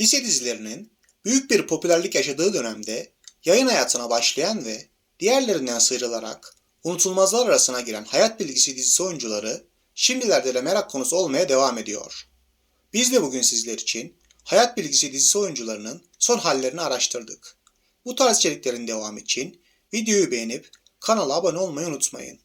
Lise dizilerinin büyük bir popülerlik yaşadığı dönemde yayın hayatına başlayan ve diğerlerinden sıyrılarak unutulmazlar arasına giren hayat bilgisi dizisi oyuncuları şimdilerde de merak konusu olmaya devam ediyor. Biz de bugün sizler için hayat bilgisi dizisi oyuncularının son hallerini araştırdık. Bu tarz içeriklerin devamı için videoyu beğenip kanala abone olmayı unutmayın.